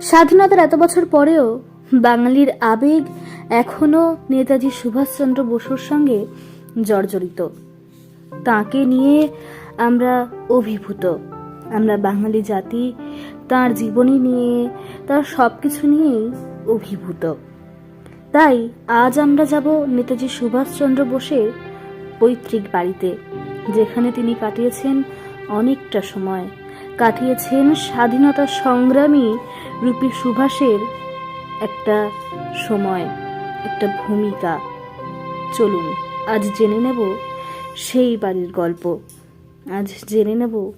স্বাধীনতার এত বছর পরেও বাঙালির আবেগ এখনও নেতাজি সুভাষচন্দ্র বসুর সঙ্গে জর্জরিত। তাকে নিয়ে আমরা অভিভূত। আমরা বাঙালি জাতি, তার জীবনী নিয়ে, তার সব কিছু নিয়েই অভিভূত। তাই আজ আমরা যাব নেতাজি সুভাষচন্দ্র বোসের পৈতৃক বাড়িতে, যেখানে তিনি কাটিয়েছেন অনেকটা সময়। কাটিয়েছেন স্বাধীনতা সংগ্রামী রূপী সুভাষের একটা সময়, একটা ভূমিকা। চলুন, আজ জেনে নেব সেই বাড়ির গল্প। আজ জেনে নেব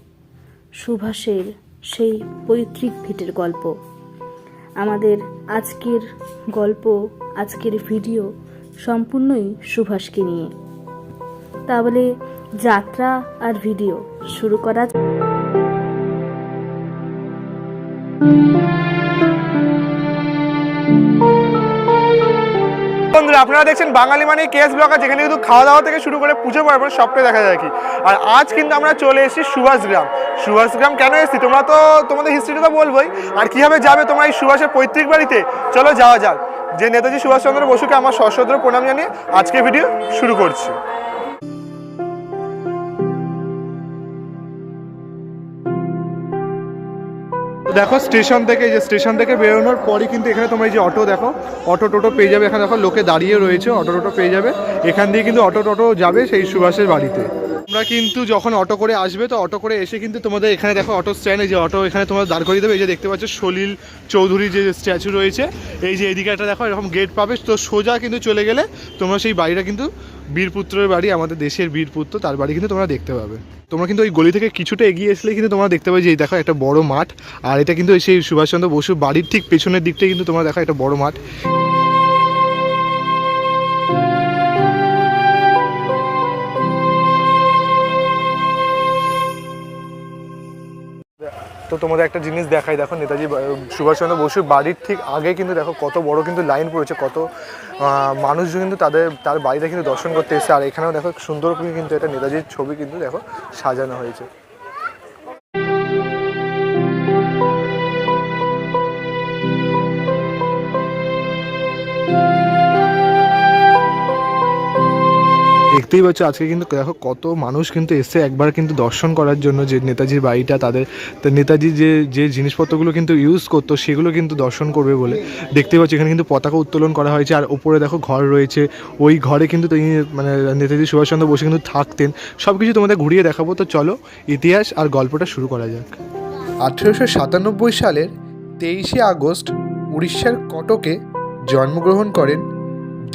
সুভাষের সেই পৈতৃক ভিটের গল্প। আমাদের আজকের গল্প, আজকের ভিডিও সম্পূর্ণই সুভাষকে নিয়ে। তাহলে যাত্রা আর ভিডিও শুরু করা আপনারা দেখছেন বাঙালি মানে কেস ব্লগার যেখানে কিন্তু খাওয়া দাওয়া থেকে শুরু করে পুজো পার্বণ সবটাই দেখা যায় কি। আর আজ কিন্তু আমরা চলে এসেছি সুভাষগ্রাম সুভাষগ্রাম কেন এসেছি? তোমরা তো তোমাদের হিস্ট্রিটা তো বলবোই। আর কীভাবে যাবে তোমরা এই সুভাষের পৈতৃক বাড়িতে? চলো যাওয়া যাক। যে নেতাজি সুভাষচন্দ্র বসুকে আমার সশ্রদ্ধ প্রণাম জানিয়ে আজকে ভিডিও শুরু করছি। দেখো, স্টেশন থেকে যে স্টেশন থেকে বেরোনোর পরই কিন্তু এখানে তোমরা এই যে অটো দেখো, অটো টোটো পেয়ে যাবে। এখানে দেখো, লোকে দাঁড়িয়ে রয়েছে, অটো টোটো পেয়ে যাবে। এখান দিয়ে কিন্তু অটো টোটো যাবে সেই সুভাষের বাড়িতে। তোমরা কিন্তু যখন অটো করে আসবে, তো অটো করে এসে কিন্তু তোমাদের এখানে দেখো অটো স্ট্যান্ড যে অটো এখানে তোমরা দাঁড় করিয়ে দেবে। এই যে দেখতে পাচ্ছ সলিল চৌধুরী যে স্ট্যাচু রয়েছে, এই যে এদিকে একটা দেখো এরকম গেট পাবে। তো সোজা কিন্তু চলে গেলে তোমরা সেই বাড়িটা কিন্তু বীরপুত্রের বাড়ি, আমাদের দেশের বীরপুত্র, তার বাড়ি কিন্তু তোমরা দেখতে পাবে। তোমরা কিন্তু ওই গলি থেকে কিছুটা এগিয়ে আসলে কিন্তু তোমরা দেখতে পাবে যে দেখো একটা বড় মাঠ, আর এটা কিন্তু সেই সুভাষচন্দ্র বসুর বাড়ির ঠিক পেছনের দিকটাই কিন্তু তোমরা দেখো একটা বড় মাঠ। তোমাদের একটা জিনিস দেখাই। দেখো নেতাজি সুভাষচন্দ্র বসুর বাড়ির ঠিক আগে কিন্তু দেখো কত বড় কিন্তু লাইন পড়েছে, কত মানুষজন কিন্তু তাদের, তার বাড়িতে কিন্তু দর্শন করতে এসেছে। আর এখানেও দেখো সুন্দর করে কিন্তু এটা নেতাজির ছবি কিন্তু দেখো সাজানো হয়েছে। দেখতেই পাচ্ছ আজকে কিন্তু দেখো কত মানুষ কিন্তু এসে একবার কিন্তু দর্শন করার জন্য যে নেতাজির বাড়িটা, তাদের নেতাজি যে যে জিনিসপত্রগুলো কিন্তু ইউজ করতো, সেগুলো কিন্তু দর্শন করবে বলে দেখতেই পাচ্ছি। এখানে কিন্তু পতাকা উত্তোলন করা হয়েছে, আর ওপরে দেখো ঘর রয়েছে। ওই ঘরে কিন্তু তিনি মানে নেতাজি সুভাষচন্দ্র বসে কিন্তু থাকতেন। সব কিছু তোমাদের ঘুরিয়ে দেখাবো, তো চলো ইতিহাস আর গল্পটা শুরু করা যাক। আঠেরোশো সাতানব্বই সালের তেইশে আগস্ট উড়িষ্যার কটকে জন্মগ্রহণ করেন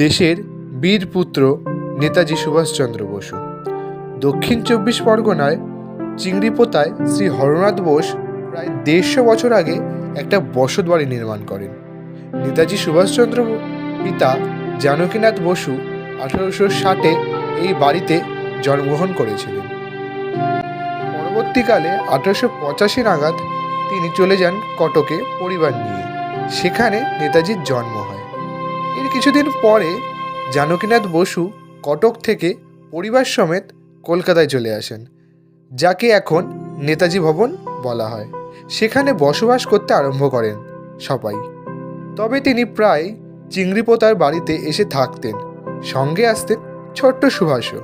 দেশের বীরপুত্র নেতাজি সুভাষচন্দ্র বসু। দক্ষিণ চব্বিশ পরগনায় চিংড়িপোতায় শ্রী হরনাথ বোস প্রায় দেড়শো বছর আগে একটা বসত বাড়ি নির্মাণ করেন। নেতাজি সুভাষচন্দ্র পিতা জানকীনাথ বসু আঠারোশো ষাটে এই বাড়িতে জন্মগ্রহণ করেছিলেন। পরবর্তীকালে আঠারোশো পঁচাশি নাগাদ তিনি চলে যান কটকে পরিবার নিয়ে। সেখানে নেতাজির জন্ম হয়। এর কিছুদিন পরে জানকীনাথ বসু কটক থেকে পরিবার সমেত কলকাতায় চলে আসেন, যাকে এখন নেতাজি ভবন বলা হয়। সেখানে বসবাস করতে আরম্ভ করেন সবাই। তবে তিনি প্রায় চিংড়িপোতার বাড়িতে এসে থাকতেন। সঙ্গে আসতেন ছোট্ট সুভাষও।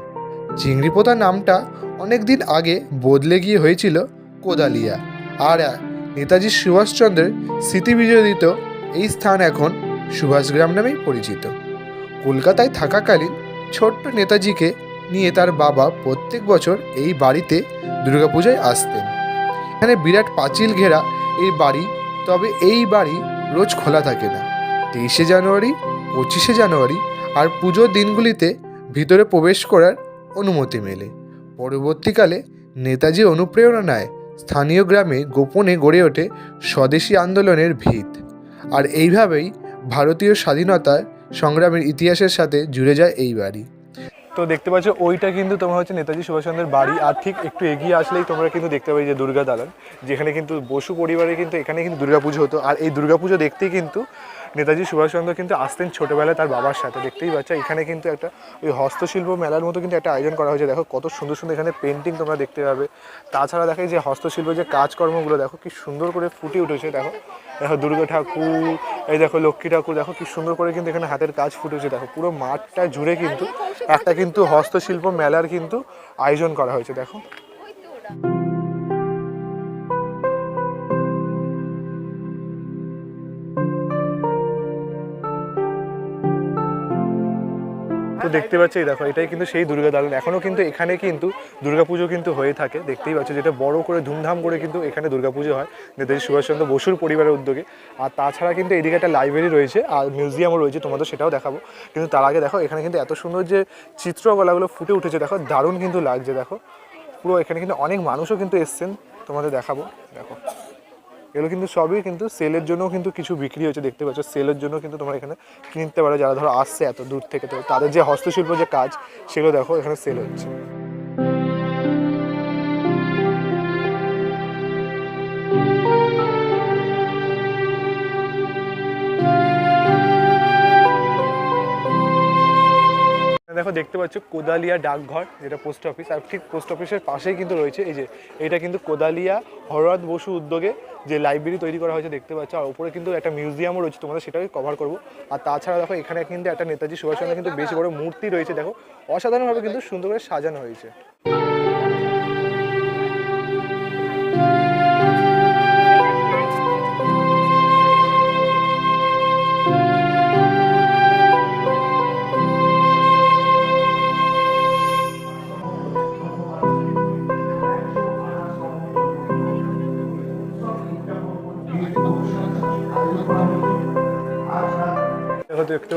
চিংড়িপোতা নামটা অনেক দিন আগে বদলে গিয়ে হয়েছিল কোদালিয়া। আর নেতাজি সুভাষচন্দ্রের স্মৃতিবিজড়িত এই স্থান এখন সুভাষগ্রাম নামেই পরিচিত। কলকাতায় থাকাকালীন ছোট্ট নেতাজিকে নিয়ে তার বাবা প্রত্যেক বছর এই বাড়িতে দুর্গাপূজায় আসতেন। এখানে বিরাট পাঁচিল ঘেরা এই বাড়ি, তবে এই বাড়ি রোজ খোলা থাকে না। তেইশে জানুয়ারি, পঁচিশে জানুয়ারি আর পুজোর দিনগুলিতে ভিতরে প্রবেশ করার অনুমতি মেলে। পরবর্তীকালে নেতাজির অনুপ্রেরণায় স্থানীয় গ্রামে গোপনে গড়ে ওঠে স্বদেশী আন্দোলনের ভিত। আর এইভাবেই ভারতীয় স্বাধীনতার সংগ্রামের ইতিহাসের সাথে জুড়ে যায় এই বাড়ি। তো দেখতে পাচ্ছ, ওইটা কিন্তু তোমার হচ্ছে নেতাজি সুভাষচন্দ্রের বাড়ি। আর ঠিক একটু এগিয়ে আসলেই তোমরা কিন্তু দেখতে পাবে যে দুর্গা দালান, যেখানে কিন্তু বসু পরিবারে কিন্তু এখানে কিন্তু দুর্গাপুজো হতো। আর এই দুর্গাপুজো দেখতেই কিন্তু নেতাজি সুভাষচন্দ্র কিন্তু আসতেন ছোটোবেলায় তার বাবার সাথে, দেখতেই পাচ্ছ? এখানে কিন্তু একটা ওই হস্তশিল্প মেলার মতো কিন্তু একটা আয়োজন করা হয়েছে। দেখো কত সুন্দর সুন্দর এখানে পেন্টিং তোমরা দেখতে পাবে। তাছাড়া দেখো যে হস্তশিল্প যে কাজকর্মগুলো, দেখো কি সুন্দর করে ফুটে উঠেছে, দেখো। দেখো দুর্গা ঠাকুর, এই দেখো লক্ষ্মী ঠাকুর, দেখো কি সুন্দর করে কিন্তু এখানে হাতের কাজ ফুটে উঠেছে। দেখো পুরো মাঠটা জুড়ে কিন্তু একটা কিন্তু হস্তশিল্প মেলার কিন্তু আয়োজন করা হয়েছে, দেখো। দেখতে পাচ্ছ, এই দেখো, এটাই কিন্তু সেই দুর্গা দালান এখনও কিন্তু এখানে কিন্তু দুর্গাপুজো কিন্তু হয়ে থাকে। দেখতেই পাচ্ছ যেটা বড় করে ধুমধাম করে কিন্তু এখানে দুর্গাপুজো হয়, নেতাজি সুভাষচন্দ্র বসুর পরিবারের উদ্যোগে। আর তাছাড়া কিন্তু এদিকে একটা লাইব্রেরি রয়েছে, আর মিউজিয়ামও রয়েছে, তোমাদের সেটাও দেখাবো। কিন্তু তার আগে দেখো, এখানে কিন্তু এত সুন্দর যে চিত্রকলাগুলো ফুটে উঠেছে, দেখো, দারুণ কিন্তু লাগছে, দেখো। পুরো এখানে কিন্তু অনেক মানুষও কিন্তু এসছেন, তোমাদের দেখাবো, দেখো। এগুলো কিন্তু সবই কিন্তু সেলের জন্য কিন্তু কিছু বিক্রি হয়েছে, দেখতে পাচ্ছ। সেলের জন্য কিন্তু তোমার এখানে কিনতে পারো। যারা ধরো আসছে এত দূর থেকে, তো তাদের যে হস্তশিল্প যে কাজ, সেগুলো দেখো এখানে সেল হচ্ছে। দেখো, দেখতে পাচ্ছ কোদালিয়া ডাকঘর, যেটা পোস্ট অফিস আর ঠিক পোস্ট অফিসের পাশেই কিন্তু রয়েছে, এই যে, এটা কিন্তু কোদালিয়া হরদ বসু উদ্যোগে যে লাইব্রেরি তৈরি করা হয়েছে, দেখতে পাচ্ছ, আর ওপরে কিন্তু একটা মিউজিয়ামও রয়েছে, তোমাদের সেটাকে কভার করব। আর তাছাড়া দেখো, এখানে কিন্তু একটা নেতাজি সুভাষচন্দ্র কিন্তু বেশ বড় মূর্তি রয়েছে, দেখো, অসাধারণভাবে কিন্তু সুন্দর করে সাজানো হয়েছে।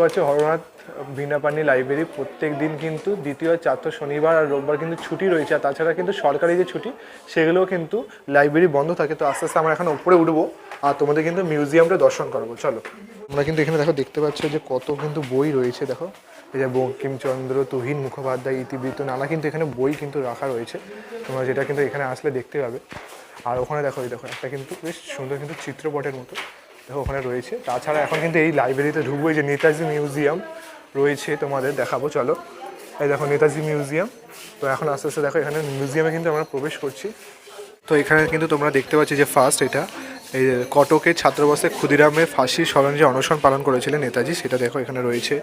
পাচ্ছ হরনাথ ভিনাপানি লাইব্রেরি প্রত্যেক দিন কিন্তু দ্বিতীয়, চারটো, শনিবার আর রোববার কিন্তু ছুটি রয়েছে। আর তাছাড়া কিন্তু সরকারি যে ছুটি, সেগুলোও কিন্তু লাইব্রেরি বন্ধ থাকে। তো আস্তে আস্তে আমরা এখন উপরে উঠবো আর তোমাদের কিন্তু মিউজিয়ামটা দর্শন করব। চলো আমরা কিন্তু এখানে দেখো, দেখতে পাচ্ছ যে কত কিন্তু বই রয়েছে, দেখো। এই যে বঙ্কিমচন্দ্র, তুহিন মুখোপাধ্যায়, ইতিবৃত্ত, নানা কিন্তু এখানে বই কিন্তু রাখা রয়েছে। তোমরা যেটা কিন্তু এখানে আসলে দেখতে পাবে। আর ওখানে দেখো, এই দেখো, একটা কিন্তু বেশ সুন্দর কিন্তু চিত্রপটের মতো। দেখো ওখানে রয়েছে। তাছাড়া এখন কিন্তু এই লাইব্রেরিতে ঢুকবো যে নেতাজি মিউজিয়াম রয়েছে তোমাদের, দেখাবো, চলো। এই দেখো নেতাজি মিউজিয়াম তো এখন আস্তে আস্তে দেখো, এখানে মিউজিয়ামে কিন্তু আমরা প্রবেশ করছি। তো এখানে কিন্তু তোমরা দেখতে পাচ্ছি যে ফার্স্ট এটা, এই যে কটকে ছাত্রবাসে ক্ষুদিরামের ফাঁসির স্মরণ যে অনশন পালন করেছিলেন নেতাজি, সেটা দেখো এখানে রয়েছে।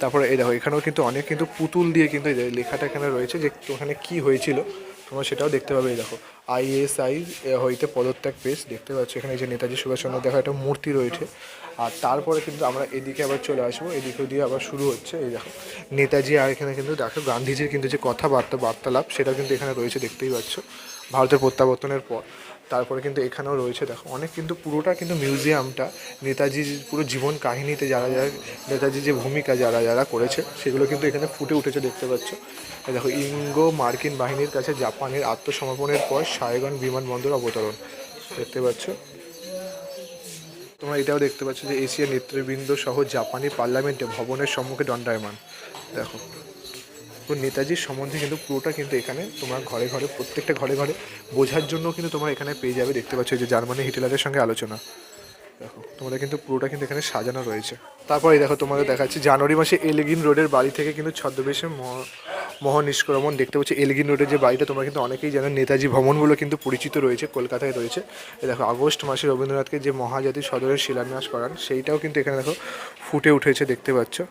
তারপরে এই দেখো, এখানেও কিন্তু অনেক কিন্তু পুতুল দিয়ে কিন্তু লেখাটা এখানে রয়েছে যে ওখানে কি হয়েছিল, তোমরা সেটাও দেখতে পাবে, এই দেখো। আইএসআই হইতে পদত্যাগ পেশ দেখতে পাচ্ছি এখানে যে নেতাজি সুভাষচন্দ্র দেখো একটা মূর্তি রয়েছে। আর তারপরে কিন্তু আমরা এদিকে আবার চলে আসব। এদিকে দিয়ে আবার শুরু হচ্ছে। এই দেখো, নেতাজি আর এখানে কিন্তু দেখো, গান্ধীজির কিন্তু যে কথাবার্তা, বার্তালাপ সেটা কিন্তু এখানে রয়েছে, দেখতেই পাচ্ছ। ভারতের প্রত্যাবর্তনের পর। তারপরে কিন্তু এখানেও রয়েছে, দেখো। অনেক কিন্তু পুরোটা কিন্তু মিউজিয়ামটা, নেতাজির পুরো জীবন কাহিনীতে যারা যারা, নেতাজির যে ভূমিকা যারা যারা করেছে, সেগুলো কিন্তু এখানে ফুটে উঠেছে, দেখতে পাচ্ছ। দেখো, ইঙ্গো মার্কিন বাহিনীর কাছে জাপানের আত্মসমর্পণের পর সায়গন বিমানবন্দর অবতরণ, দেখতে পাচ্ছ? তোমরা এটাও দেখতে পাচ্ছ যে এশিয়ার নেতৃবৃন্দ সহ জাপানি পার্লামেন্টে ভবনের সম্মুখে দণ্ডায়মান, দেখো। তো নেতাজির সম্বন্ধে কিন্তু পুরোটা কিন্তু এখানে তোমার ঘরে ঘরে, প্রত্যেকটা ঘরে ঘরে বোঝার জন্য কিন্তু তোমরা এখানে পেয়ে যাবে, দেখতে পাচ্ছ যে জার্মানি হিটলারের সঙ্গে আলোচনা। দেখো, তোমাদের কিন্তু পুরোটা কিন্তু এখানে সাজানো রয়েছে। তারপরে দেখো তোমাদের দেখাচ্ছি, জানুয়ারি মাসে এলগিন রোডের বাড়ি থেকে কিন্তু ছদ্মবেশে মহ- মহানিষ্ক্রমণ দেখতে পাচ্ছি। এলগিন রোডের যে বাড়িটা তোমরা কিন্তু অনেকেই জানো, নেতাজি ভবনগুলো কিন্তু পরিচিত রয়েছে, কলকাতায় রয়েছে। দেখো, আগস্ট মাসে রবীন্দ্রনাথকে যে মহাজাতি সদরের শিলান্যাস করান, সেইটাও কিন্তু এখানে দেখো ফুটে উঠেছে, দেখতে পাচ্ছ।